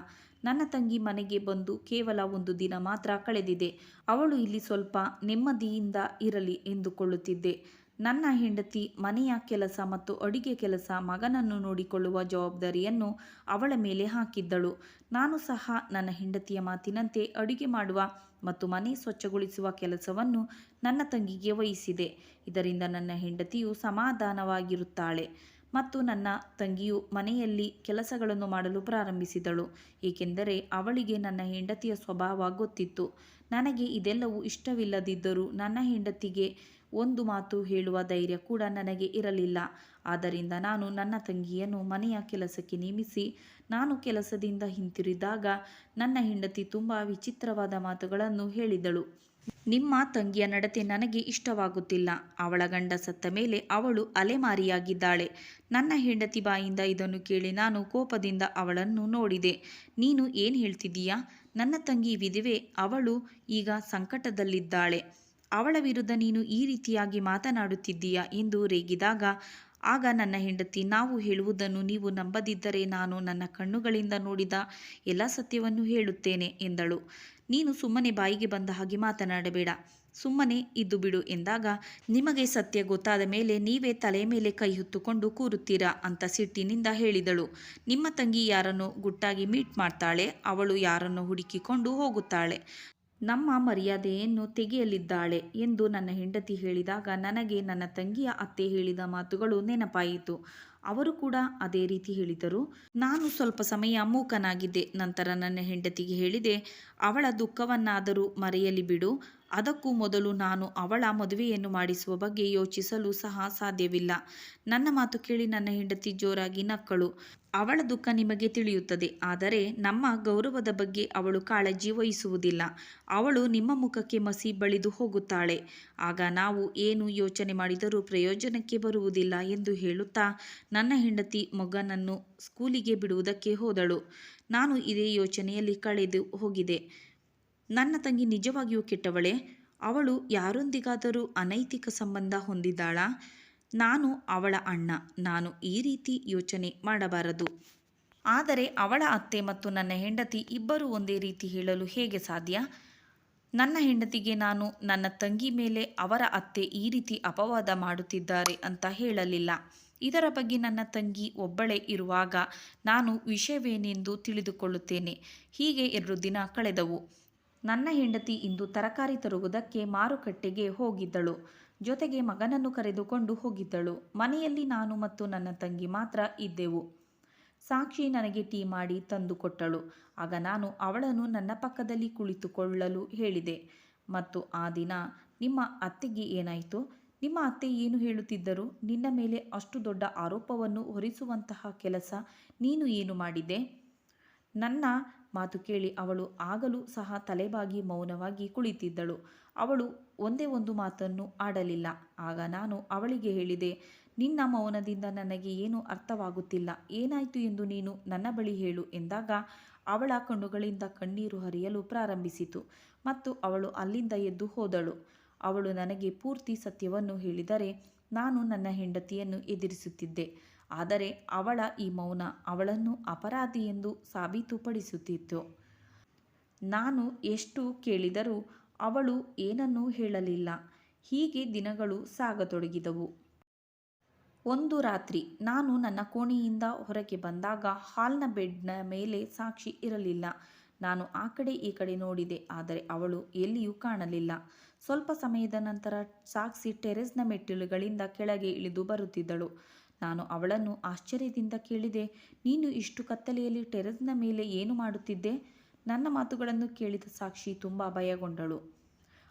ನನ್ನ ತಂಗಿ ಮನೆಗೆ ಬಂದು ಕೇವಲ ಒಂದು ದಿನ ಮಾತ್ರ ಕಳೆದಿದೆ. ಅವಳು ಇಲ್ಲಿ ಸ್ವಲ್ಪ ನೆಮ್ಮದಿಯಿಂದ ಇರಲಿ ಎಂದುಕೊಳ್ಳುತ್ತಿದ್ದೆ. ನನ್ನ ಹೆಂಡತಿ ಮನೆಯ ಕೆಲಸ ಮತ್ತು ಅಡಿಗೆ ಕೆಲಸ ಮಗನನ್ನು ನೋಡಿಕೊಳ್ಳುವ ಜವಾಬ್ದಾರಿಯನ್ನು ಅವಳ ಮೇಲೆ ಹಾಕಿದ್ದಳು. ನಾನು ಸಹ ನನ್ನ ಹೆಂಡತಿಯ ಮಾತಿನಂತೆ ಅಡಿಗೆ ಮಾಡುವ ಮತ್ತು ಮನೆ ಸ್ವಚ್ಛಗೊಳಿಸುವ ಕೆಲಸವನ್ನು ನನ್ನ ತಂಗಿಗೆ ವಹಿಸಿದೆ. ಇದರಿಂದ ನನ್ನ ಹೆಂಡತಿಯು ಸಮಾಧಾನವಾಗಿರುತ್ತಾಳೆ. ಮತ್ತು ನನ್ನ ತಂಗಿಯು ಮನೆಯಲ್ಲಿ ಕೆಲಸಗಳನ್ನು ಮಾಡಲು ಪ್ರಾರಂಭಿಸಿದಳು, ಏಕೆಂದರೆ ಅವಳಿಗೆ ನನ್ನ ಹೆಂಡತಿಯ ಸ್ವಭಾವ ಗೊತ್ತಿತ್ತು. ನನಗೆ ಇದೆಲ್ಲವೂ ಇಷ್ಟವಿಲ್ಲದಿದ್ದರೂ ನನ್ನ ಹೆಂಡತಿಗೆ ಒಂದು ಮಾತು ಹೇಳುವ ಧೈರ್ಯ ಕೂಡ ನನಗೆ ಇರಲಿಲ್ಲ. ಆದ್ದರಿಂದ ನಾನು ನನ್ನ ತಂಗಿಯನ್ನು ಮನೆಯ ಕೆಲಸಕ್ಕೆ ನೇಮಿಸಿ, ನಾನು ಕೆಲಸದಿಂದ ಹಿಂತಿರುಗಿದಾಗ ನನ್ನ ಹೆಂಡತಿ ತುಂಬ ವಿಚಿತ್ರವಾದ ಮಾತುಗಳನ್ನು ಹೇಳಿದಳು. ನಿಮ್ಮ ತಂಗಿಯ ನಡತೆ ನನಗೆ ಇಷ್ಟವಾಗುತ್ತಿಲ್ಲ. ಅವಳ ಗಂಡ ಸತ್ತ ಮೇಲೆ ಅವಳು ಅಲೆಮಾರಿಯಾಗಿದ್ದಾಳೆ. ನನ್ನ ಹೆಂಡತಿ ಬಾಯಿಂದ ಇದನ್ನು ಕೇಳಿ ನಾನು ಕೋಪದಿಂದ ಅವಳನ್ನು ನೋಡಿದೆ. ನೀನು ಏನು ಹೇಳ್ತಿದ್ದೀಯಾ? ನನ್ನ ತಂಗಿ ವಿಧಿವೆ, ಅವಳು ಈಗ ಸಂಕಟದಲ್ಲಿದ್ದಾಳೆ. ಅವಳ ವಿರುದ್ಧ ನೀನು ಈ ರೀತಿಯಾಗಿ ಮಾತನಾಡುತ್ತಿದ್ದೀಯಾ ಎಂದು ರೇಗಿದಾಗ, ಆಗ ನನ್ನ ಹೆಂಡತಿ, ನಾವು ಹೇಳುವುದನ್ನು ನೀವು ನಂಬದಿದ್ದರೆ ನಾನು ನನ್ನ ಕಣ್ಣುಗಳಿಂದ ನೋಡಿದ ಎಲ್ಲ ಸತ್ಯವನ್ನು ಹೇಳುತ್ತೇನೆ ಎಂದಳು. ನೀನು ಸುಮ್ಮನೆ ಬಾಯಿಗೆ ಬಂದ ಹಾಗೆ ಮಾತನಾಡಬೇಡ. ಸುಮ್ಮನೆ ಇದ್ದು ಬಿಡು ಎಂದಾಗ, ನಿಮಗೆ ಸತ್ಯ ಗೊತ್ತಾದ ಮೇಲೆ ನೀವೇ ತಲೆ ಮೇಲೆ ಕೈ ಹೊತ್ತುಕೊಂಡು ಕೂರುತ್ತೀರಾ ಅಂತ ಸಿಟ್ಟಿನಿಂದ ಹೇಳಿದಳು. ನಿಮ್ಮ ತಂಗಿ ಯಾರನ್ನು ಗುಟ್ಟಾಗಿ ಮೀಟ್ ಮಾಡ್ತಾಳೆ, ಅವಳು ಯಾರನ್ನು ಹುಡುಕಿಕೊಂಡು ಹೋಗುತ್ತಾಳೆ. ನಮ್ಮ ಮರ್ಯಾದೆಯನ್ನು ತೆಗೆಯಲಿದ್ದಾಳೆ ಎಂದು ನನ್ನ ಹೆಂಡತಿ ಹೇಳಿದಾಗ ನನಗೆ ನನ್ನ ತಂಗಿಯ ಅತ್ತೆ ಹೇಳಿದ ಮಾತುಗಳು ನೆನಪಾಯಿತು. ಅವರು ಕೂಡ ಅದೇ ರೀತಿ ಹೇಳಿದರು. ನಾನು ಸ್ವಲ್ಪ ಸಮಯ ಮೂಕನಾಗಿದ್ದೆ. ನಂತರ ನನ್ನ ಹೆಂಡತಿಗೆ ಹೇಳಿದೆ, ಅವಳ ದುಃಖವನ್ನಾದರೂ ಮರೆಯಲಿ ಬಿಡು. ಅದಕ್ಕೂ ಮೊದಲು ನಾನು ಅವಳ ಮದುವೆಯನ್ನು ಮಾಡಿಸುವ ಬಗ್ಗೆ ಯೋಚಿಸಲು ಸಹ ಸಾಧ್ಯವಿಲ್ಲ. ನನ್ನ ಮಾತು ಕೇಳಿ ನನ್ನ ಹೆಂಡತಿ ಜೋರಾಗಿ ನಕ್ಕಳು. ಅವಳ ದುಃಖ ನಿಮಗೆ ತಿಳಿಯುತ್ತದೆ. ಆದರೆ ನಮ್ಮ ಗೌರವದ ಬಗ್ಗೆ ಅವಳು ಕಾಳಜಿ ವಹಿಸುವುದಿಲ್ಲ. ಅವಳು ನಿಮ್ಮ ಮುಖಕ್ಕೆ ಮಸಿ ಬಳಿದು ಹೋಗುತ್ತಾಳೆ. ಆಗ ನಾವು ಏನು ಯೋಚನೆ ಮಾಡಿದರೂ ಪ್ರಯೋಜನಕ್ಕೆ ಬರುವುದಿಲ್ಲ ಎಂದು ಹೇಳುತ್ತಾ ನನ್ನ ಹೆಂಡತಿ ಮಗನನ್ನು ಸ್ಕೂಲಿಗೆ ಬಿಡುವುದಕ್ಕೆ ಹೋದಳು. ನಾನು ಇದೇ ಯೋಚನೆಯಲ್ಲಿ ಕಳೆದು ಹೋಗಿದೆ. ನನ್ನ ತಂಗಿ ನಿಜವಾಗಿಯೂ ಕೆಟ್ಟವಳೆ? ಅವಳು ಯಾರೊಂದಿಗಾದರೂ ಅನೈತಿಕ ಸಂಬಂಧ ಹೊಂದಿದ್ದಾಳಾ? ನಾನು ಅವಳ ಅಣ್ಣ. ನಾನು ಈ ರೀತಿ ಯೋಚನೆ ಮಾಡಬಾರದು. ಆದರೆ ಅವಳ ಅತ್ತೆ ಮತ್ತು ನನ್ನ ಹೆಂಡತಿ ಇಬ್ಬರೂ ಒಂದೇ ರೀತಿ ಹೇಳಲು ಹೇಗೆ ಸಾಧ್ಯ? ನನ್ನ ಹೆಂಡತಿಗೆ ನಾನು ನನ್ನ ತಂಗಿ ಮೇಲೆ ಅವರ ಅತ್ತೆ ಈ ರೀತಿ ಅಪವಾದ ಮಾಡುತ್ತಿದ್ದಾರೆ ಅಂತ ಹೇಳಲಿಲ್ಲ. ಇದರ ಬಗ್ಗೆ ನನ್ನ ತಂಗಿ ಒಬ್ಬಳೇ ಇರುವಾಗ ನಾನು ವಿಷಯವೇನೆಂದು ತಿಳಿದುಕೊಳ್ಳುತ್ತೇನೆ. ಹೀಗೆ ಎರಡು ದಿನ ಕಳೆದವು. ನನ್ನ ಹೆಂಡತಿ ಇಂದು ತರಕಾರಿ ತರುವುದಕ್ಕೆ ಮಾರುಕಟ್ಟೆಗೆ ಹೋಗಿದ್ದಳು. ಜೊತೆಗೆ ಮಗನನ್ನು ಕರೆದುಕೊಂಡು ಹೋಗಿದ್ದಳು. ಮನೆಯಲ್ಲಿ ನಾನು ಮತ್ತು ನನ್ನ ತಂಗಿ ಮಾತ್ರ ಇದ್ದೆವು. ಸಾಕ್ಷಿ ನನಗೆ ಟೀ ಮಾಡಿ ತಂದು ಕೊಟ್ಟಳು. ಆಗ ನಾನು ಅವಳನ್ನು ನನ್ನ ಪಕ್ಕದಲ್ಲಿ ಕುಳಿತುಕೊಳ್ಳಲು ಹೇಳಿದೆ. ಮತ್ತು ಆ ದಿನ ನಿಮ್ಮ ಅತ್ತೆಗೆ ಏನಾಯಿತು? ನಿಮ್ಮ ಅತ್ತೆ ಏನು ಹೇಳುತ್ತಿದ್ದರು? ನಿನ್ನ ಮೇಲೆ ಅಷ್ಟು ದೊಡ್ಡ ಆರೋಪವನ್ನು ಹೊರಿಸುವಂತಹ ಕೆಲಸ ನೀನು ಏನು ಮಾಡಿದೆ? ನನ್ನ ಮಾತು ಕೇಳಿ ಅವಳು ಆಗಲೂ ಸಹ ತಲೆಬಾಗಿ ಮೌನವಾಗಿ ಕುಳಿತಿದ್ದಳು. ಅವಳು ಒಂದೇ ಒಂದು ಮಾತನ್ನು ಆಡಲಿಲ್ಲ. ಆಗ ನಾನು ಅವಳಿಗೆ ಹೇಳಿದೆ, ನಿನ್ನ ಮೌನದಿಂದ ನನಗೆ ಏನು ಅರ್ಥವಾಗುತ್ತಿಲ್ಲ. ಏನಾಯಿತು ಎಂದು ನೀನು ನನ್ನ ಬಳಿ ಹೇಳು ಎಂದಾಗ ಅವಳ ಕಣ್ಣುಗಳಿಂದ ಕಣ್ಣೀರು ಹರಿಯಲು ಪ್ರಾರಂಭಿಸಿತು ಮತ್ತು ಅವಳು ಅಲ್ಲಿಂದ ಎದ್ದು ಹೋದಳು. ಅವಳು ನನಗೆ ಪೂರ್ತಿ ಸತ್ಯವನ್ನು ಹೇಳಿದರೆ ನಾನು ನನ್ನ ಹೆಂಡತಿಯನ್ನು ಎದುರಿಸುತ್ತಿದ್ದೆ. ಆದರೆ ಅವಳ ಈ ಮೌನ ಅವಳನ್ನು ಅಪರಾಧಿ ಎಂದು ಸಾಬೀತುಪಡಿಸುತ್ತಿತ್ತು. ನಾನು ಎಷ್ಟು ಕೇಳಿದರೂ ಅವಳು ಏನನ್ನೂ ಹೇಳಲಿಲ್ಲ. ಹೀಗೆ ದಿನಗಳು ಸಾಗತೊಡಗಿದವು. ಒಂದು ರಾತ್ರಿ ನಾನು ನನ್ನ ಕೋಣೆಯಿಂದ ಹೊರಗೆ ಬಂದಾಗ ಹಾಲ್ನ ಬೆಡ್ನ ಮೇಲೆ ಸಾಕ್ಷಿ ಇರಲಿಲ್ಲ. ನಾನು ಆ ಕಡೆ ಈ ಕಡೆ ನೋಡಿದೆ, ಆದರೆ ಅವಳು ಎಲ್ಲಿಯೂ ಕಾಣಲಿಲ್ಲ. ಸ್ವಲ್ಪ ಸಮಯದ ನಂತರ ಸಾಕ್ಷಿ ಟೆರೆಸ್ನ ಮೆಟ್ಟಿಲುಗಳಿಂದ ಕೆಳಗೆ ಇಳಿದು ಬರುತ್ತಿದ್ದಳು. ನಾನು ಅವಳನ್ನು ಆಶ್ಚರ್ಯದಿಂದ ಕೇಳಿದೆ, ನೀನು ಇಷ್ಟು ಕತ್ತಲೆಯಲ್ಲಿ ಟೆರೆಸ್ನ ಮೇಲೆ ಏನು ಮಾಡುತ್ತಿದ್ದೆ? ನನ್ನ ಮಾತುಗಳನ್ನು ಕೇಳಿದ ಸಾಕ್ಷಿ ತುಂಬ ಭಯಗೊಂಡಳು.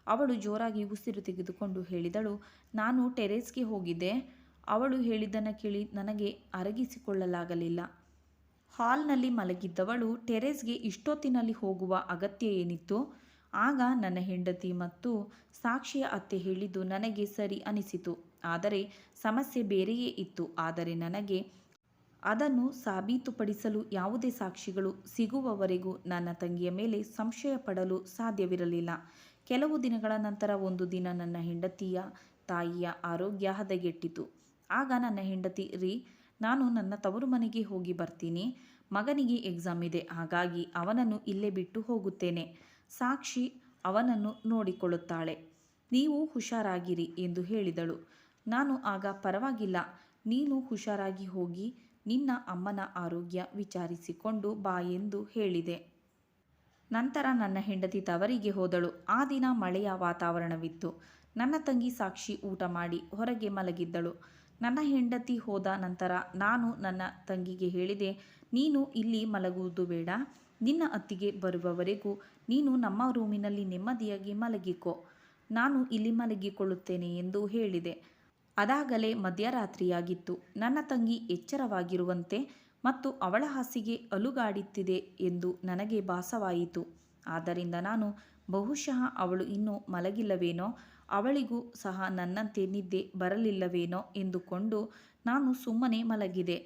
ಅವಳು ಜೋರಾಗಿ ಉಸಿರು ತೆಗೆದುಕೊಂಡು ಹೇಳಿದಳು, ನಾನು ಟೆರೇಸ್ಗೆ ಹೋಗಿದ್ದೆ. ಅವಳು ಹೇಳಿದ್ದನ್ನು ಕೇಳಿ ನನಗೆ ಅರಗಿಸಿಕೊಳ್ಳಲಾಗಲಿಲ್ಲ. ಹಾಲ್ನಲ್ಲಿ ಮಲಗಿದ್ದವಳು ಟೆರೇಸ್ಗೆ ಇಷ್ಟೊತ್ತಿನಲ್ಲಿ ಹೋಗುವ ಅಗತ್ಯ ಏನಿತ್ತು? ಆಗ ನನ್ನ ಹೆಂಡತಿ ಮತ್ತು ಸಾಕ್ಷಿಯ ಅತ್ತೆ ಹೇಳಿದ್ದು ನನಗೆ ಸರಿ ಅನಿಸಿತು. ಆದರೆ ಸಮಸ್ಯೆ ಬೇರೆಯೇ ಇತ್ತು. ಆದರೆ ನನಗೆ ಅದನ್ನು ಸಾಬೀತುಪಡಿಸಲು ಯಾವುದೇ ಸಾಕ್ಷಿಗಳು ಸಿಗುವವರೆಗೂ ನನ್ನ ತಂಗಿಯ ಮೇಲೆ ಸಂಶಯ ಪಡಲು ಸಾಧ್ಯವಿರಲಿಲ್ಲ. ಕೆಲವು ದಿನಗಳ ನಂತರ ಒಂದು ದಿನ ನನ್ನ ಹೆಂಡತಿಯ ತಾಯಿಯ ಆರೋಗ್ಯ ಹದಗೆಟ್ಟಿತು. ಆಗ ನನ್ನ ಹೆಂಡತಿ, ರೀ, ನಾನು ನನ್ನ ತವರು ಮನೆಗೆ ಹೋಗಿ ಬರ್ತೀನಿ. ಮಗನಿಗೆ ಎಕ್ಸಾಮ್ ಇದೆ. ಹಾಗಾಗಿ ಅವನನ್ನು ಇಲ್ಲೇ ಬಿಟ್ಟು ಹೋಗುತ್ತೇನೆ. ಸಾಕ್ಷಿ ಅವನನ್ನು ನೋಡಿಕೊಳ್ಳುತ್ತಾಳೆ. ನೀವು ಹುಷಾರಾಗಿರಿ ಎಂದು ಹೇಳಿದಳು. ನಾನು ಆಗ ಪರವಾಗಿಲ್ಲ. ನೀನು ಹುಷಾರಾಗಿ ಹೋಗಿ ನಿನ್ನ ಅಮ್ಮನ ಆರೋಗ್ಯ ವಿಚಾರಿಸಿಕೊಂಡು ಬಾ ಎಂದು ಹೇಳಿದೆ. ನಂತರ ನನ್ನ ಹೆಂಡತಿ ತವರಿಗೆ ಹೋದಳು. ಆ ದಿನ ಮಳೆಯ ವಾತಾವರಣವಿತ್ತು. ನನ್ನ ತಂಗಿ ಸಾಕ್ಷಿ ಊಟ ಮಾಡಿ ಹೊರಗೆ ಮಲಗಿದ್ದಳು. ನನ್ನ ಹೆಂಡತಿ ಹೋದ ನಂತರ ನಾನು ನನ್ನ ತಂಗಿಗೆ ಹೇಳಿದೆ, ನೀನು ಇಲ್ಲಿ ಮಲಗುವುದು ಬೇಡ. ನಿನ್ನ ಅತ್ತಿಗೆ ಬರುವವರೆಗೂ ನೀನು ನಮ್ಮ ರೂಮಿನಲ್ಲಿ ನೆಮ್ಮದಿಯಾಗಿ ಮಲಗಿಕೋ. ನಾನು ಇಲ್ಲಿ ಮಲಗಿಕೊಳ್ಳುತ್ತೇನೆ ಎಂದು ಹೇಳಿದೆ. ಅದಾಗಲೇ ಮಧ್ಯರಾತ್ರಿಯಾಗಿತ್ತು. ನನ್ನ ತಂಗಿ ಎಚ್ಚರವಾಗಿರುವಂತೆ ಮತ್ತು ಅವಳ ಹಾಸಿಗೆ ಅಲುಗಾಡಿತ್ತಿದೆ ಎಂದು ನನಗೆ ಭಾಸವಾಯಿತು. ಆದ್ದರಿಂದ ನಾನು ಬಹುಶಃ ಅವಳು ಇನ್ನೂ ಮಲಗಿಲ್ಲವೇನೋ, ಅವಳಿಗೂ ಸಹ ನನ್ನಂತೆ ನಿದ್ದೆ ಬರಲಿಲ್ಲವೇನೋ ಎಂದುಕೊಂಡು ನಾನು ಸುಮ್ಮನೆ ಮಲಗಿದೆ.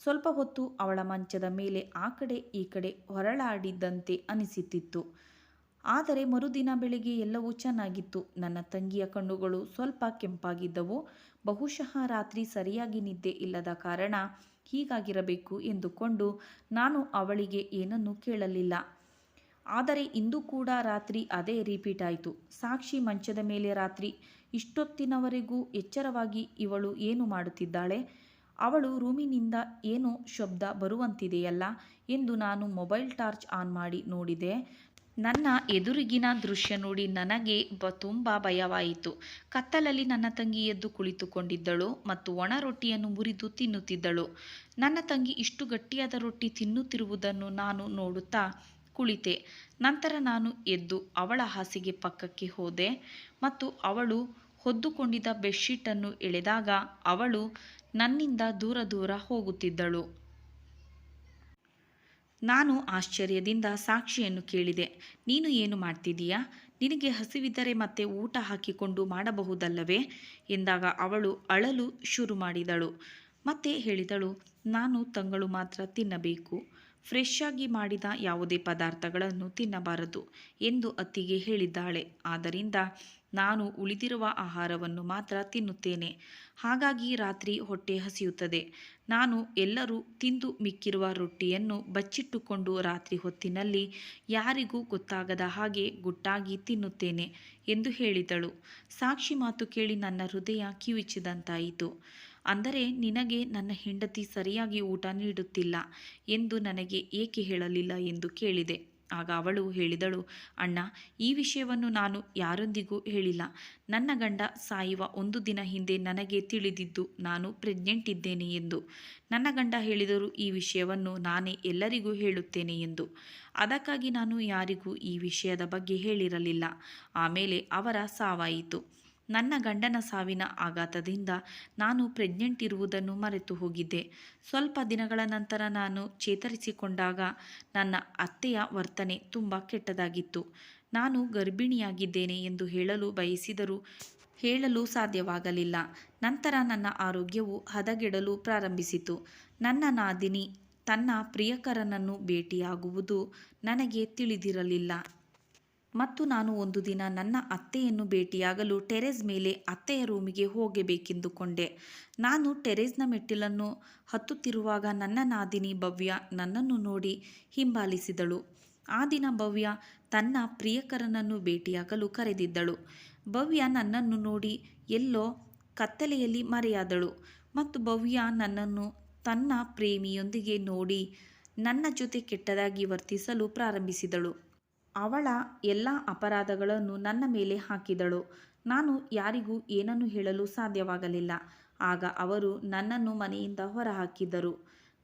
ಸ್ವಲ್ಪ ಹೊತ್ತು ಅವಳ ಮಂಚದ ಮೇಲೆ ಆ ಕಡೆ ಈ ಕಡೆ ಹೊರಳಾಡಿದ್ದಂತೆ ಅನಿಸುತ್ತಿತ್ತು. ಆದರೆ ಮರುದಿನ ಬೆಳಿಗ್ಗೆ ಎಲ್ಲವೂ ಚೆನ್ನಾಗಿತ್ತು. ನನ್ನ ತಂಗಿಯ ಕಣ್ಣುಗಳು ಸ್ವಲ್ಪ ಕೆಂಪಾಗಿದ್ದವು. ಬಹುಶಃ ರಾತ್ರಿ ಸರಿಯಾಗಿ ನಿದ್ದೆ ಇಲ್ಲದ ಕಾರಣ ಹೀಗಾಗಿರಬೇಕು ಎಂದುಕೊಂಡು ನಾನು ಅವಳಿಗೆ ಏನನ್ನೂ ಕೇಳಲಿಲ್ಲ. ಆದರೆ ಇಂದು ಕೂಡ ರಾತ್ರಿ ಅದೇ ರಿಪೀಟ್ ಆಯಿತು. ಸಾಕ್ಷಿ ಮಂಚದ ಮೇಲೆ ರಾತ್ರಿ. ಇಷ್ಟೊತ್ತಿನವರೆಗೂ ಎಚ್ಚರವಾಗಿ ಇವಳು ಏನು ಮಾಡುತ್ತಿದ್ದಾಳೆ? ಅವಳು ರೂಮಿನಿಂದ ಏನು ಶಬ್ದ ಬರುವಂತಿದೆಯಲ್ಲ ಎಂದು ನಾನು ಮೊಬೈಲ್ ಟಾರ್ಚ್ ಆನ್ ಮಾಡಿ ನೋಡಿದೆ. ನನ್ನ ಎದುರಿಗಿನ ದೃಶ್ಯ ನೋಡಿ ನನಗೆ ಬ ತುಂಬ ಭಯವಾಯಿತು. ಕತ್ತಲಲ್ಲಿ ನನ್ನ ತಂಗಿ ಎದ್ದು ಕುಳಿತುಕೊಂಡಿದ್ದಳು ಮತ್ತು ಒಣ ರೊಟ್ಟಿಯನ್ನು ಮುರಿದು ತಿನ್ನುತ್ತಿದ್ದಳು. ನನ್ನ ತಂಗಿ ಇಷ್ಟು ಗಟ್ಟಿಯಾದ ರೊಟ್ಟಿ ತಿನ್ನುತ್ತಿರುವುದನ್ನು ನಾನು ನೋಡುತ್ತಾ ಕುಳಿತೆ. ನಂತರ ನಾನು ಎದ್ದು ಅವಳ ಹಾಸಿಗೆ ಪಕ್ಕಕ್ಕೆ ಹೋದೆ ಮತ್ತು ಅವಳು ಹೊದ್ದುಕೊಂಡಿದ್ದ ಬೆಡ್ಶೀಟನ್ನು ಎಳೆದಾಗ ಅವಳು ನನ್ನಿಂದ ದೂರ ದೂರ ಹೋಗುತ್ತಿದ್ದಳು. ನಾನು ಆಶ್ಚರ್ಯದಿಂದ ಸಾಕ್ಷಿಯನ್ನು ಕೇಳಿದೆ. ನೀನು ಏನು ಮಾಡ್ತಿದ್ದೀಯಾ? ನಿನಗೆ ಹಸಿವಿದ್ದರೆ ಮತ್ತೆ ಊಟ ಹಾಕಿಕೊಂಡು ಮಾಡಬಹುದಲ್ಲವೇ? ಎಂದಾಗ ಅವಳು ಅಳಲು ಶುರು ಮಾಡಿದಳು. ಮತ್ತೆ ಹೇಳಿದಳು, ನಾನು ತಂಗಳು ಮಾತ್ರ ತಿನ್ನಬೇಕು. ಫ್ರೆಶ್ ಆಗಿ ಮಾಡಿದ ಯಾವುದೇ ಪದಾರ್ಥಗಳನ್ನು ತಿನ್ನಬಾರದು ಎಂದು ಅತ್ತಿಗೆ ಹೇಳಿದ್ದಾಳೆ. ಆದ್ದರಿಂದ ನಾನು ಉಳಿದಿರುವ ಆಹಾರವನ್ನು ಮಾತ್ರ ತಿನ್ನುತ್ತೇನೆ. ಹಾಗಾಗಿ ರಾತ್ರಿ ಹೊಟ್ಟೆ ಹಸಿಯುತ್ತದೆ. ನಾನು ಎಲ್ಲರೂ ತಿಂದು ಮಿಕ್ಕಿರುವ ರೊಟ್ಟಿಯನ್ನು ಬಚ್ಚಿಟ್ಟುಕೊಂಡು ರಾತ್ರಿ ಹೊತ್ತಿನಲ್ಲಿ ಯಾರಿಗೂ ಗೊತ್ತಾಗದ ಹಾಗೆ ಗುಟ್ಟಾಗಿ ತಿನ್ನುತ್ತೇನೆ ಎಂದು ಹೇಳಿದಳು. ಸಾಕ್ಷಿ ಮಾತು ಕೇಳಿ ನನ್ನ ಹೃದಯ ಕಿವಿಚಿದಂತಾಯಿತು. ಅಂದರೆ ನಿನಗೆ ನನ್ನ ಹೆಂಡತಿ ಸರಿಯಾಗಿ ಊಟ ನೀಡುತ್ತಿಲ್ಲ ಎಂದು ನನಗೆ ಏಕೆ ಹೇಳಲಿಲ್ಲ ಎಂದು ಕೇಳಿದೆ. ಆಗ ಅವಳು ಹೇಳಿದಳು, ಅಣ್ಣ, ಈ ವಿಷಯವನ್ನು ನಾನು ಯಾರೊಂದಿಗೂ ಹೇಳಿಲ್ಲ. ನನ್ನ ಗಂಡ ಸಾಯುವ ಒಂದು ದಿನ ಹಿಂದೆ ನನಗೆ ತಿಳಿದಿದ್ದು ನಾನು ಪ್ರೆಗ್ನೆಂಟ್ ಇದ್ದೇನೆ ಎಂದು. ನನ್ನ ಗಂಡ ಹೇಳಿದರು ಈ ವಿಷಯವನ್ನು ನಾನೇ ಎಲ್ಲರಿಗೂ ಹೇಳುತ್ತೇನೆ ಎಂದು. ಅದಕ್ಕಾಗಿ ನಾನು ಯಾರಿಗೂ ಈ ವಿಷಯದ ಬಗ್ಗೆ ಹೇಳಿರಲಿಲ್ಲ. ಆಮೇಲೆ ಅವರ ಸಾವಾಯಿತು. ನನ್ನ ಗಂಡನ ಸಾವಿನ ಆಘಾತದಿಂದ ನಾನು ಪ್ರೆಗ್ನೆಂಟ್ ಇರುವುದನ್ನು ಮರೆತು ಹೋಗಿದ್ದೆ. ಸ್ವಲ್ಪ ದಿನಗಳ ನಂತರ ನಾನು ಚೇತರಿಸಿಕೊಂಡಾಗ ನನ್ನ ಅತ್ತೆಯ ವರ್ತನೆ ತುಂಬ ಕೆಟ್ಟದಾಗಿತ್ತು. ನಾನು ಗರ್ಭಿಣಿಯಾಗಿದ್ದೇನೆ ಎಂದು ಹೇಳಲು ಬಯಸಿದರೂ ಹೇಳಲು ಸಾಧ್ಯವಾಗಲಿಲ್ಲ. ನಂತರ ನನ್ನ ಆರೋಗ್ಯವು ಹದಗೆಡಲು ಪ್ರಾರಂಭಿಸಿತು. ನನ್ನ ನಾದಿನಿ ತನ್ನ ಪ್ರಿಯಕರನನ್ನು ಭೇಟಿಯಾಗುವುದು ನನಗೆ ತಿಳಿದಿರಲಿಲ್ಲ. ಮತ್ತು ನಾನು ಒಂದು ದಿನ ನನ್ನ ಅತ್ತೆಯನ್ನು ಭೇಟಿಯಾಗಲು ಟೆರೆಸ್ ಮೇಲೆ ಅತ್ತೆಯ ರೂಮಿಗೆ ಹೋಗಬೇಕೆಂದುಕೊಂಡೆ. ನಾನು ಟೆರೆಸ್ನ ಮೆಟ್ಟಿಲನ್ನು ಹತ್ತುತ್ತಿರುವಾಗ ನನ್ನ ನಾದಿನಿ ಭವ್ಯ ನನ್ನನ್ನು ನೋಡಿ ಹಿಂಬಾಲಿಸಿದಳು. ಆ ದಿನ ಭವ್ಯ ತನ್ನ ಪ್ರಿಯಕರನನ್ನು ಭೇಟಿಯಾಗಲು ಕರೆದಿದ್ದಳು. ಭವ್ಯ ನನ್ನನ್ನು ನೋಡಿ ಎಲ್ಲೋ ಕತ್ತಲೆಯಲ್ಲಿ ಮರೆಯಾದಳು ಮತ್ತು ಭವ್ಯ ನನ್ನನ್ನು ತನ್ನ ಪ್ರೇಮಿಯೊಂದಿಗೆ ನೋಡಿ ನನ್ನ ಜೊತೆ ಕೆಟ್ಟದಾಗಿ ವರ್ತಿಸಲು ಪ್ರಾರಂಭಿಸಿದಳು. ಅವಳ ಎಲ್ಲ ಅಪರಾಧಗಳನ್ನು ನನ್ನ ಮೇಲೆ ಹಾಕಿದಳು. ನಾನು ಯಾರಿಗೂ ಏನನ್ನು ಹೇಳಲು ಸಾಧ್ಯವಾಗಲಿಲ್ಲ. ಆಗ ಅವರು ನನ್ನನ್ನು ಮನೆಯಿಂದ ಹೊರಹಾಕಿದರು.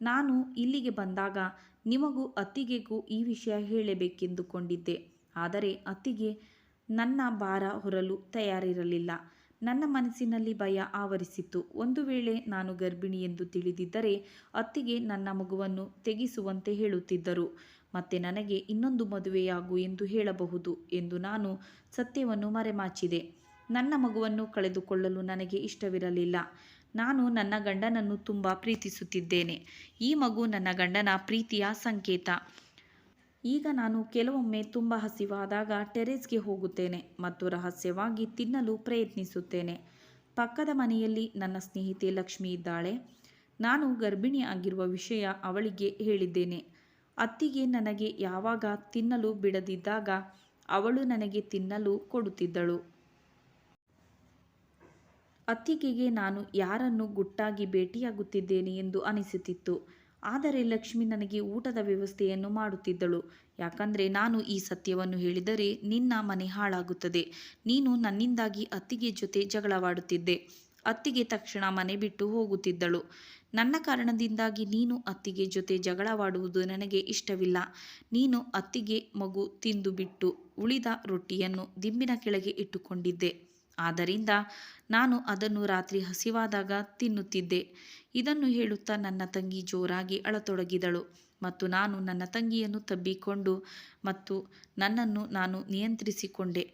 ನಾನು ಇಲ್ಲಿಗೆ ಬಂದಾಗ ನಿಮಗೂ ಅತ್ತಿಗೆಗೂ ಈ ವಿಷಯ ಹೇಳಬೇಕೆಂದುಕೊಂಡಿದ್ದೆ. ಆದರೆ ಅತ್ತಿಗೆ ನನ್ನ ಭಾರ ಹೊರಲು ತಯಾರಿರಲಿಲ್ಲ. ನನ್ನ ಮನಸ್ಸಿನಲ್ಲಿ ಭಯ ಆವರಿಸಿತ್ತು. ಒಂದು ವೇಳೆ ನಾನು ಗರ್ಭಿಣಿ ಎಂದು ತಿಳಿದಿದ್ದರೆ ಅತ್ತಿಗೆ ನನ್ನ ಮಗುವನ್ನು ತೆಗೆಸುವಂತೆ ಹೇಳುತ್ತಿದ್ದರು. ಮತ್ತೆ ನನಗೆ ಇನ್ನೊಂದು ಮದುವೆಯಾಗು ಎಂದು ಹೇಳಬಹುದು ಎಂದು ನಾನು ಸತ್ಯವನ್ನು ಮರೆಮಾಚಿದೆ. ನನ್ನ ಮಗುವನ್ನು ಕಳೆದುಕೊಳ್ಳಲು ನನಗೆ ಇಷ್ಟವಿರಲಿಲ್ಲ. ನಾನು ನನ್ನ ಗಂಡನನ್ನು ತುಂಬ ಪ್ರೀತಿಸುತ್ತಿದ್ದೇನೆ. ಈ ಮಗು ನನ್ನ ಗಂಡನ ಪ್ರೀತಿಯ ಸಂಕೇತ. ಈಗ ನಾನು ಕೆಲವೊಮ್ಮೆ ತುಂಬ ಹಸಿವಾದಾಗ ಟೆರೇಸ್ಗೆ ಹೋಗುತ್ತೇನೆ ಮತ್ತು ರಹಸ್ಯವಾಗಿ ತಿನ್ನಲು ಪ್ರಯತ್ನಿಸುತ್ತೇನೆ. ಪಕ್ಕದ ಮನೆಯಲ್ಲಿ ನನ್ನ ಸ್ನೇಹಿತೆ ಲಕ್ಷ್ಮಿ ಇದ್ದಾಳೆ. ನಾನು ಗರ್ಭಿಣಿ ಆಗಿರುವ ವಿಷಯ ಅವಳಿಗೆ ಹೇಳಿದ್ದೇನೆ. ಅತ್ತಿಗೆ ನನಗೆ ಯಾವಾಗ ತಿನ್ನಲು ಬಿಡದಿದ್ದಾಗ ಅವಳು ನನಗೆ ತಿನ್ನಲು ಕೊಡುತ್ತಿದ್ದಳು. ಅತ್ತಿಗೆಗೆ ನಾನು ಯಾರನ್ನು ಗುಟ್ಟಾಗಿ ಭೇಟಿಯಾಗುತ್ತಿದ್ದೇನೆ ಎಂದು ಅನಿಸುತ್ತಿತ್ತು. ಆದರೆ ಲಕ್ಷ್ಮಿ ನನಗೆ ಊಟದ ವ್ಯವಸ್ಥೆಯನ್ನು ಮಾಡುತ್ತಿದ್ದಳು. ಯಾಕಂದರೆ ನಾನು ಈ ಸತ್ಯವನ್ನು ಹೇಳಿದರೆ ನಿನ್ನ ಮನೆ ಹಾಳಾಗುತ್ತದೆ. ನೀನು ನನ್ನಿಂದಾಗಿ ಅತ್ತಿಗೆ ಜೊತೆ ಜಗಳವಾಡುತ್ತಿದ್ದೆ. ಅತ್ತಿಗೆ ತಕ್ಷಣ ಮನೆ ಬಿಟ್ಟು ಹೋಗುತ್ತಿದ್ದಳು. ನನ್ನ ಕಾರಣದಿಂದಾಗಿ ನೀನು ಅತ್ತಿಗೆ ಜೊತೆ ಜಗಳವಾಡುವುದು ನನಗೆ ಇಷ್ಟವಿಲ್ಲ. ನೀನು ಅತ್ತಿಗೆ ಮಗು ತಿಂದು ಬಿಟ್ಟು ಉಳಿದ ರೊಟ್ಟಿಯನ್ನು ದಿಂಬಿನ ಕೆಳಗೆ ಇಟ್ಟುಕೊಂಡಿದ್ದೆ. ಆದ್ದರಿಂದ ನಾನು ಅದನ್ನು ರಾತ್ರಿ ಹಸಿವಾದಾಗ ತಿನ್ನುತ್ತಿದ್ದೆ. ಇದನ್ನು ಹೇಳುತ್ತಾ ನನ್ನ ತಂಗಿ ಜೋರಾಗಿ ಅಳತೊಡಗಿದಳು. ಮತ್ತು ನಾನು ನನ್ನ ತಂಗಿಯನ್ನು ತಬ್ಬಿಕೊಂಡು ಮತ್ತು ನನ್ನನ್ನು ನಾನು ನಿಯಂತ್ರಿಸಿಕೊಂಡೆ.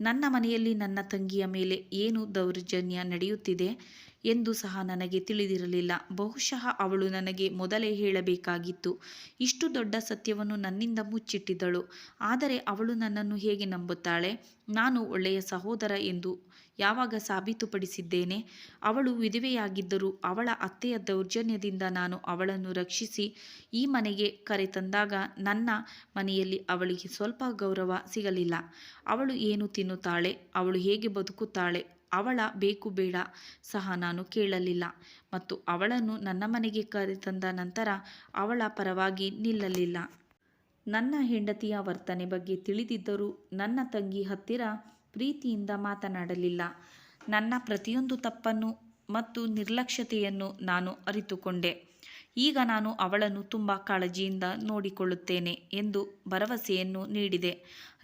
ನನ್ನ ಮನೆಯಲ್ಲಿ ನನ್ನ ತಂಗಿಯ ಮೇಲೆ ಏನು ದೌರ್ಜನ್ಯ ನಡೆಯುತ್ತಿದೆ ಎಂದು ಸಹ ನನಗೆ ತಿಳಿದಿರಲಿಲ್ಲ. ಬಹುಶಃ ಅವಳು ನನಗೆ ಮೊದಲೇ ಹೇಳಬೇಕಾಗಿತ್ತು. ಇಷ್ಟು ದೊಡ್ಡ ಸತ್ಯವನ್ನು ನನ್ನಿಂದ ಮುಚ್ಚಿಟ್ಟಿದ್ದಳು. ಆದರೆ ಅವಳು ನನ್ನನ್ನು ಹೇಗೆ ನಂಬುತ್ತಾಳೆ? ನಾನು ಒಳ್ಳೆಯ ಸಹೋದರ ಎಂದು ಯಾವಾಗ ಸಾಬೀತುಪಡಿಸಿದ್ದೇನೆ? ಅವಳು ವಿಧವೆಯಾಗಿದ್ದರೂ ಅವಳ ಅತ್ತೆಯ ದೌರ್ಜನ್ಯದಿಂದ ನಾನು ಅವಳನ್ನು ರಕ್ಷಿಸಿ ಈ ಮನೆಗೆ ಕರೆತಂದಾಗ ನನ್ನ ಮನೆಯಲ್ಲಿ ಅವಳಿಗೆ ಸ್ವಲ್ಪ ಗೌರವ ಸಿಗಲಿಲ್ಲ. ಅವಳು ಏನು ತಿನ್ನುತ್ತಾಳೆ? ಅವಳು ಹೇಗೆ ಬದುಕುತ್ತಾಳೆ? ಅವಳ ಬೇಕು ಬೇಡ ಸಹ ನಾನು ಕೇಳಲಿಲ್ಲ ಮತ್ತು ಅವಳನ್ನು ನನ್ನ ಮನೆಗೆ ಕರೆತಂದ ನಂತರ ಅವಳ ಪರವಾಗಿ ನಿಲ್ಲಲಿಲ್ಲ. ನನ್ನ ಹೆಂಡತಿಯ ವರ್ತನೆ ಬಗ್ಗೆ ತಿಳಿದಿದ್ದರೂ ನನ್ನ ತಂಗಿ ಹತ್ತಿರ ಪ್ರೀತಿಯಿಂದ ಮಾತನಾಡಲಿಲ್ಲ. ನನ್ನ ಪ್ರತಿಯೊಂದು ತಪ್ಪನ್ನು ಮತ್ತು ನಿರ್ಲಕ್ಷ್ಯತೆಯನ್ನು ನಾನು ಅರಿತುಕೊಂಡೆ. ಈಗ ನಾನು ಅವಳನ್ನು ತುಂಬ ಕಾಳಜಿಯಿಂದ ನೋಡಿಕೊಳ್ಳುತ್ತೇನೆ ಎಂದು ಭರವಸೆಯನ್ನು ನೀಡಿದೆ.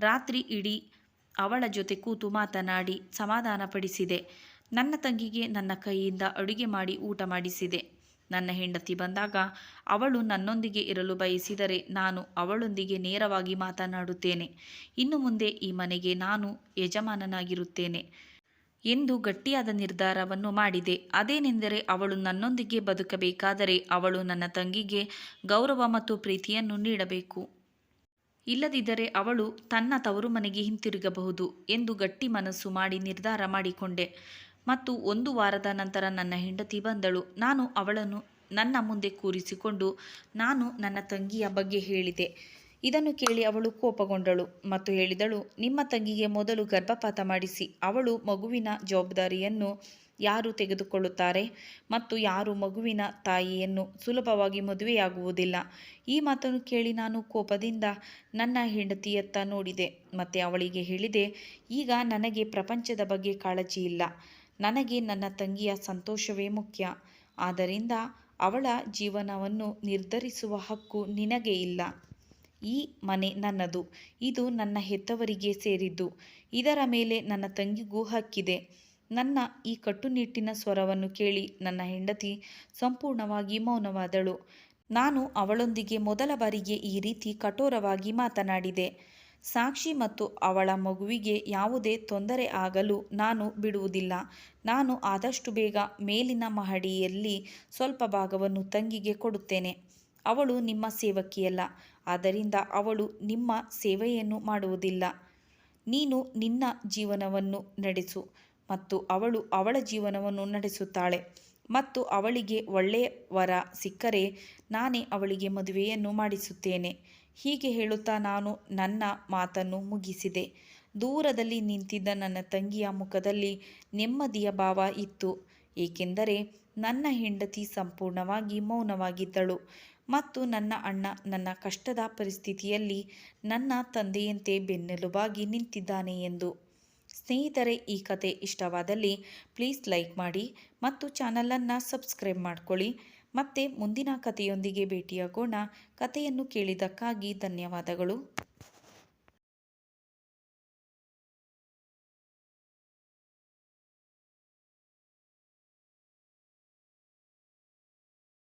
ರಾತ್ರಿ ಇಡೀ ಅವಳ ಜೊತೆ ಕೂತು ಮಾತನಾಡಿ ಸಮಾಧಾನಪಡಿಸಿದೆ. ನನ್ನ ತಂಗಿಗೆ ನನ್ನ ಕೈಯಿಂದ ಅಡುಗೆ ಮಾಡಿ ಊಟ ಮಾಡಿಸಿದೆ. ನನ್ನ ಹೆಂಡತಿ ಬಂದಾಗ ಅವಳು ನನ್ನೊಂದಿಗೆ ಇರಲು ಬಯಸಿದರೆ ನಾನು ಅವಳೊಂದಿಗೆ ನೇರವಾಗಿ ಮಾತನಾಡುತ್ತೇನೆ. ಇನ್ನು ಮುಂದೆ ಈ ಮನೆಗೆ ನಾನು ಯಜಮಾನನಾಗಿರುತ್ತೇನೆ ಎಂದು ಗಟ್ಟಿಯಾದ ನಿರ್ಧಾರವನ್ನು ಮಾಡಿದೆ. ಅದೇನೆಂದರೆ ಅವಳು ನನ್ನೊಂದಿಗೆ ಬದುಕಬೇಕಾದರೆ ಅವಳು ನನ್ನ ತಂಗಿಗೆ ಗೌರವ ಮತ್ತು ಪ್ರೀತಿಯನ್ನು ನೀಡಬೇಕು. ಇಲ್ಲದಿದ್ದರೆ ಅವಳು ತನ್ನ ತವರು ಮನೆಗೆ ಹಿಂತಿರುಗಬಹುದು ಎಂದು ಗಟ್ಟಿ ಮನಸ್ಸು ಮಾಡಿ ನಿರ್ಧಾರ ಮಾಡಿಕೊಂಡೆ. ಮತ್ತು ಒಂದು ವಾರದ ನಂತರ ನನ್ನ ಹೆಂಡತಿ ಬಂದಳು. ನಾನು ಅವಳನ್ನು ನನ್ನ ಮುಂದೆ ಕೂರಿಸಿಕೊಂಡು ನಾನು ನನ್ನ ತಂಗಿಯ ಬಗ್ಗೆ ಹೇಳಿದೆ. ಇದನ್ನು ಕೇಳಿ ಅವಳು ಕೋಪಗೊಂಡಳು ಮತ್ತು ಹೇಳಿದಳು, ನಿಮ್ಮ ತಂಗಿಗೆ ಮೊದಲು ಗರ್ಭಪಾತ ಮಾಡಿಸಿ, ಅವಳು ಮಗುವಿನ ಜವಾಬ್ದಾರಿಯನ್ನು ಯಾರು ತೆಗೆದುಕೊಳ್ಳುತ್ತಾರೆ ಮತ್ತು ಯಾರು ಮಗುವಿನ ತಾಯಿಯನ್ನು ಸುಲಭವಾಗಿ ಮದುವೆಯಾಗುವುದಿಲ್ಲ. ಈ ಮಾತನ್ನು ಕೇಳಿ ನಾನು ಕೋಪದಿಂದ ನನ್ನ ಹೆಂಡತಿಯತ್ತ ನೋಡಿದೆ, ಮತ್ತು ಅವಳಿಗೆ ಹೇಳಿದೆ, ಈಗ ನನಗೆ ಪ್ರಪಂಚದ ಬಗ್ಗೆ ಕಾಳಜಿ ಇಲ್ಲ. ನನಗೆ ನನ್ನ ತಂಗಿಯ ಸಂತೋಷವೇ ಮುಖ್ಯ. ಆದ್ದರಿಂದ ಅವಳ ಜೀವನವನ್ನು ನಿರ್ಧರಿಸುವ ಹಕ್ಕು ನಿನಗೆ ಇಲ್ಲ. ಈ ಮನೆ ನನ್ನದು. ಇದು ನನ್ನ ಹೆತ್ತವರಿಗೆ ಸೇರಿದ್ದು. ಇದರ ಮೇಲೆ ನನ್ನ ತಂಗಿಗೂ ಹಕ್ಕಿದೆ. ನನ್ನ ಈ ಕಟ್ಟುನಿಟ್ಟಿನ ಸ್ವರವನ್ನು ಕೇಳಿ ನನ್ನ ಹೆಂಡತಿ ಸಂಪೂರ್ಣವಾಗಿ ಮೌನವಾದಳು. ನಾನು ಅವಳೊಂದಿಗೆ ಮೊದಲ ಬಾರಿಗೆ ಈ ರೀತಿ ಕಠೋರವಾಗಿ ಮಾತನಾಡಿದೆ. ಸಾಕ್ಷಿ ಮತ್ತು ಅವಳ ಮಗುವಿಗೆ ಯಾವುದೇ ತೊಂದರೆ ಆಗಲು ನಾನು ಬಿಡುವುದಿಲ್ಲ. ನಾನು ಆದಷ್ಟು ಬೇಗ ಮೇಲಿನ ಮಹಡಿಯಲ್ಲಿ ಸ್ವಲ್ಪ ಭಾಗವನ್ನು ತಂಗಿಗೆ ಕೊಡುತ್ತೇನೆ. ಅವಳು ನಿಮ್ಮ ಸೇವಕಿಯಲ್ಲ. ಆದ್ದರಿಂದ ಅವಳು ನಿಮ್ಮ ಸೇವೆಯನ್ನು ಮಾಡುವುದಿಲ್ಲ. ನೀನು ನಿನ್ನ ಜೀವನವನ್ನು ನಡೆಸು ಮತ್ತು ಅವಳು ಅವಳ ಜೀವನವನ್ನು ನಡೆಸುತ್ತಾಳೆ. ಮತ್ತು ಅವಳಿಗೆ ಒಳ್ಳೆಯ ವರ ಸಿಕ್ಕರೆ ನಾನೇ ಅವಳಿಗೆ ಮದುವೆಯನ್ನು ಮಾಡಿಸುತ್ತೇನೆ. ಹೀಗೆ ಹೇಳುತ್ತಾ ನಾನು ನನ್ನ ಮಾತನ್ನು ಮುಗಿಸಿದೆ. ದೂರದಲ್ಲಿ ನಿಂತಿದ್ದ ನನ್ನ ತಂಗಿಯ ಮುಖದಲ್ಲಿ ನೆಮ್ಮದಿಯ ಭಾವ ಇತ್ತು. ಏಕೆಂದರೆ ನನ್ನ ಹೆಂಡತಿ ಸಂಪೂರ್ಣವಾಗಿ ಮೌನವಾಗಿದ್ದಳು ಮತ್ತು ನನ್ನ ಅಣ್ಣ ನನ್ನ ಕಷ್ಟದ ಪರಿಸ್ಥಿತಿಯಲ್ಲಿ ನನ್ನ ತಂದೆಯಂತೆ ಬೆನ್ನೆಲುಬಾಗಿ ನಿಂತಿದ್ದಾನೆ ಎಂದು. ಸ್ನೇಹಿತರೆ, ಈ ಕತೆ ಇಷ್ಟವಾದಲ್ಲಿ ಪ್ಲೀಸ್ ಲೈಕ್ ಮಾಡಿ ಮತ್ತು ಚಾನಲನ್ನು ಸಬ್ಸ್ಕ್ರೈಬ್ ಮಾಡಿಕೊಳ್ಳಿ. ಮತ್ತೆ ಮುಂದಿನ ಕಥೆಯೊಂದಿಗೆ ಭೇಟಿಯಾಗೋಣ. ಕಥೆಯನ್ನು ಕೇಳಿದ್ದಕ್ಕಾಗಿ ಧನ್ಯವಾದಗಳು.